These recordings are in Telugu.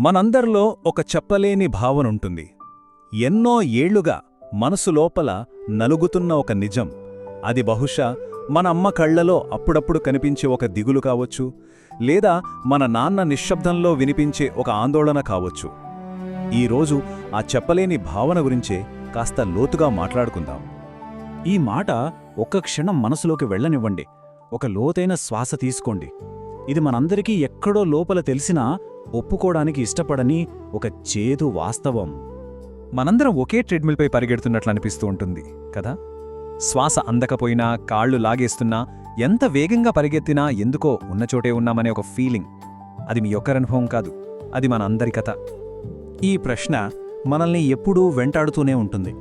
మనందరిలో ఒక చెప్పలేని భావనుంటుంది. ఎన్నో ఏళ్ళుగా మనసు లోపల నలుగుతున్న ఒక నిజం. అది బహుశా మన అమ్మ కళ్ళలో అప్పుడప్పుడు కనిపించే ఒక దిగులు కావచ్చు లేదా మన నాన్న నిశ్శబ్దంలో వినిపించే ఒక ఆందోళన కావచ్చు. ఈరోజు ఆ చెప్పలేని భావన గురించే కాస్త లోతుగా మాట్లాడుకుందాం. ఈ మాట ఒక్క క్షణం మనసులోకి వెళ్ళనివ్వండి. ఒక లోతైన శ్వాస తీసుకోండి. ఇది మనందరికీ ఎక్కడో లోపల తెలిసినా ఒప్పుకోవడానికి ఇష్టపడని ఒక చేదు వాస్తవం. మనందరం ఒకే ట్రెడ్మిల్పై పరిగెడుతున్నట్లు అనిపిస్తూ ఉంటుంది కదా? శ్వాస అందకపోయినా కాళ్ళు లాగేస్తున్నా ఎంత వేగంగా పరిగెత్తినా ఎందుకో ఉన్నచోటే ఉన్నామనే ఒక ఫీలింగ్. అది మీ ఒక్కరనుభవం కాదు అది మన అందరి కథ. ఈ ప్రశ్న మనల్ని ఎప్పుడూ వెంటాడుతూనే ఉంటుంది.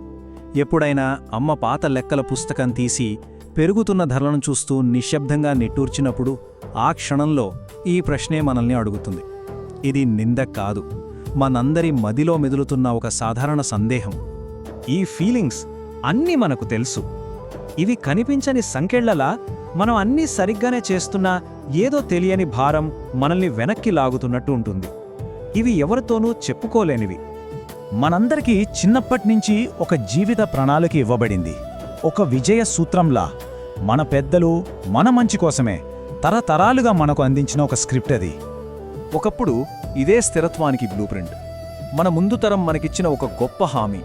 ఎప్పుడైనా అమ్మ పాత లెక్కల పుస్తకం తీసి పెరుగుతున్న ధరలను చూస్తూ నిశ్శబ్దంగా నిట్టూర్చినప్పుడు ఆ క్షణంలో ఈ ప్రశ్నే మనల్ని అడుగుతుంది. ఇది నింద కాదు. మనందరి మదిలో మెదులుతున్న ఒక సాధారణ సందేహం. ఈ ఫీలింగ్స్ అన్నీ మనకు తెలుసు. ఇవి కనిపించని సంకెళ్ళలా మనం అన్నీ సరిగ్గానే చేస్తున్నా ఏదో తెలియని భారం మనల్ని వెనక్కి లాగుతున్నట్టు ఉంటుంది. ఇవి ఎవరితోనూ చెప్పుకోలేనివి. మనందరికీ చిన్నప్పట్నుంచి ఒక జీవిత ప్రణాళిక ఇవ్వబడింది. ఒక విజయ సూత్రంలా మన పెద్దలు మన మంచి కోసమే తరతరాలుగా మనకు అందించిన ఒక స్క్రిప్ట్ అది. ఒకప్పుడు ఇదే స్థిరత్వానికి బ్లూ ప్రింట్ మన ముందు తరం మనకిచ్చిన ఒక గొప్ప హామీ.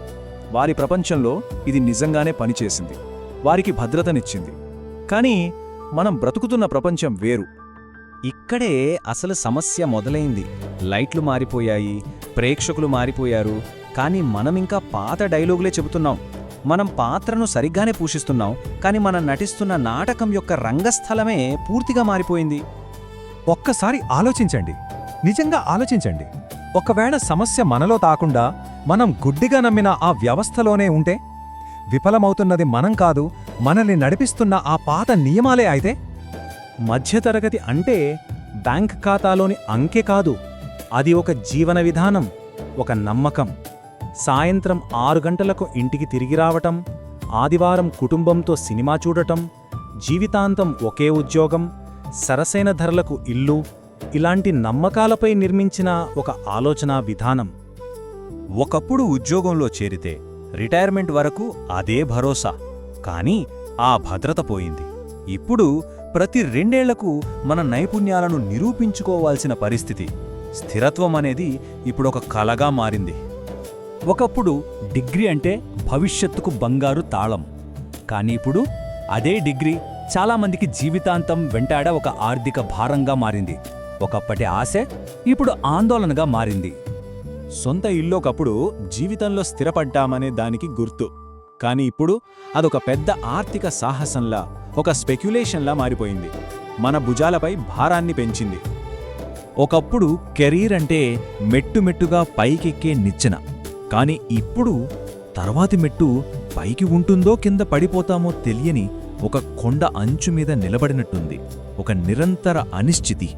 వారి ప్రపంచంలో ఇది నిజంగానే పనిచేసింది. వారికి భద్రతనిచ్చింది. కానీ మనం బ్రతుకుతున్న ప్రపంచం వేరు. ఇక్కడే అసలు సమస్య మొదలైంది. లైట్లు మారిపోయాయి ప్రేక్షకులు మారిపోయారు కానీ మనమింకా పాత డైలాగులే చెబుతున్నాం. మనం పాత్రను సరిగ్గానే పూషిస్తున్నాం కానీ మనం నటిస్తున్న నాటకం యొక్క రంగస్థలమే పూర్తిగా మారిపోయింది. ఒక్కసారి ఆలోచించండి. నిజంగా ఆలోచించండి. ఒకవేళ సమస్య మనలో తాకుండా మనం గుడ్డిగా నమ్మిన ఆ వ్యవస్థలోనే ఉంటే? విఫలమవుతున్నది మనం కాదు మనల్ని నడిపిస్తున్న ఆ పాత నియమాలే అయితే? మధ్యతరగతి అంటే బ్యాంక్ ఖాతాలోని అంకె కాదు అది ఒక జీవన విధానం ఒక నమ్మకం. సాయంత్రం ఆరు గంటలకు ఇంటికి తిరిగి రావటం ఆదివారం కుటుంబంతో సినిమా చూడటం జీవితాంతం ఒకే ఉద్యోగం సరసైన ధరలకు ఇల్లు ఇలాంటి నమ్మకాలపై నిర్మించిన ఒక ఆలోచనా విధానం. ఒకప్పుడు ఉద్యోగంలో చేరితే రిటైర్మెంట్ వరకు అదే భరోసా కానీ ఆ భద్రత పోయింది. ఇప్పుడు ప్రతి రెండేళ్ళకు మన నైపుణ్యాలను నిరూపించుకోవాల్సిన పరిస్థితి స్థిరత్వం అనేది ఇప్పుడొక కలగా మారింది. ఒకప్పుడు డిగ్రీ అంటే భవిష్యత్తుకు బంగారు తాళం కానీ ఇప్పుడు అదే డిగ్రీ చాలామందికి జీవితాంతం వెంటాడ ఒక ఆర్థిక భారంగా మారింది. ఒకప్పటి ఆశ ఇప్పుడు ఆందోళనగా మారింది. సొంత ఇల్లోకప్పుడు జీవితంలో స్థిరపడ్డామనే దానికి గుర్తు. కాని ఇప్పుడు అదొక పెద్ద ఆర్థిక సాహసంలా ఒక స్పెక్యులేషన్లా మారిపోయింది. మన భుజాలపై భారాన్ని పెంచింది. ఒకప్పుడు కెరీర్ అంటే మెట్టుమెట్టుగా పైకెక్కే నిచ్చెన. కాని ఇప్పుడు తర్వాతి మెట్టు పైకి ఉంటుందో కింద పడిపోతామో తెలియని ఒక కొండ అంచు మీద నిలబడినట్టుంది. ఒక నిరంతర అనిశ్చితి.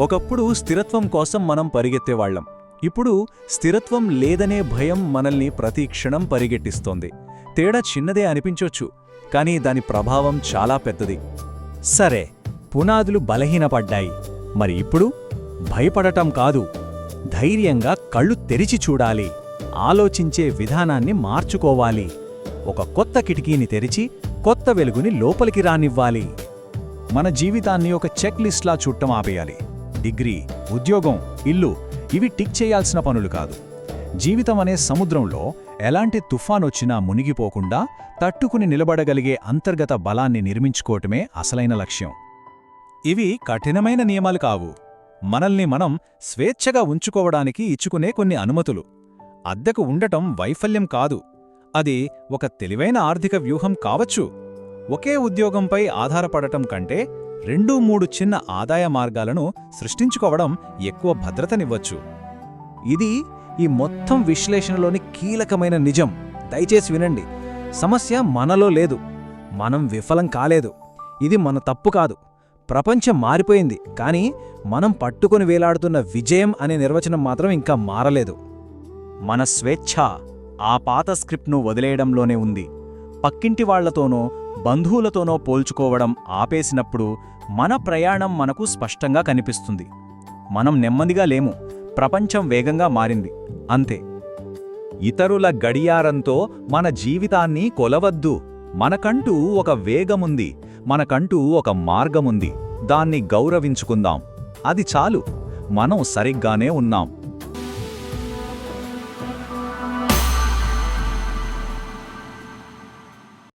ఒకప్పుడు స్థిరత్వం కోసం మనం పరిగెత్తేవాళ్ళం ఇప్పుడు స్థిరత్వం లేదనే భయం మనల్ని ప్రతి క్షణం పరిగెట్టిస్తోంది. తేడా చిన్నదే అనిపించొచ్చు కానీ దాని ప్రభావం చాలా పెద్దది. సరే పునాదులు బలహీనపడ్డాయి. మరి ఇప్పుడు? భయపడటం కాదు. ధైర్యంగా కళ్ళు తెరిచి చూడాలి. ఆలోచించే విధానాన్ని మార్చుకోవాలి. ఒక కొత్త కిటికీని తెరిచి కొత్త వెలుగుని లోపలికి రానివ్వాలి. మన జీవితాన్ని ఒక చెక్ లిస్ట్లా చుట్టం ఆపేయాలి. డిగ్రీ ఉద్యోగం ఇల్లు ఇవి టిక్ చేయాల్సిన పనులు కాదు. జీవితం అనే సముద్రంలో ఎలాంటి తుఫానొచ్చినా మునిగిపోకుండా తట్టుకుని నిలబడగలిగే అంతర్గత బలాన్ని నిర్మించుకోవటమే అసలైన లక్ష్యం. ఇవి కఠినమైన నియమాలు కావు. మనల్ని మనం స్వేచ్ఛగా ఉంచుకోవడానికి ఇచ్చుకునే కొన్ని అనుమతులు. అద్దెకు ఉండటం వైఫల్యం కాదు. అది ఒక తెలివైన ఆర్థిక వ్యూహం కావచ్చు. ఒకే ఉద్యోగంపై ఆధారపడటం కంటే రెండు మూడు చిన్న ఆదాయ మార్గాలను సృష్టించుకోవడం ఎక్కువ భద్రతనివ్వచ్చు. ఇది ఈ మొత్తం విశ్లేషణలోని కీలకమైన నిజం. దయచేసి వినండి. సమస్య మనలో లేదు. మనం విఫలం కాలేదు. ఇది మన తప్పు కాదు. ప్రపంచం మారిపోయింది. కానీ మనం పట్టుకొని వేలాడుతున్న విజయం అనే నిర్వచనం మాత్రం ఇంకా మారలేదు. మన స్వేచ్ఛ. ఆ పాత స్క్రిప్ట్ను వదిలేయడంలోనే ఉంది. పక్కింటి వాళ్ళతోనో బంధువులతోనో పోల్చుకోవడం ఆపేసినప్పుడు మన ప్రయాణం మనకు స్పష్టంగా కనిపిస్తుంది. మనం నెమ్మదిగా లేము. ప్రపంచం వేగంగా మారింది. అంతే. ఇతరుల గడియారంతో మన జీవితాన్ని కొలవద్దు. మనకంటూ ఒక వేగముంది. మనకంటూ ఒక మార్గముంది. దాన్ని గౌరవించుకుందాం. అది చాలు. మనం సరిగ్గానే ఉన్నాం.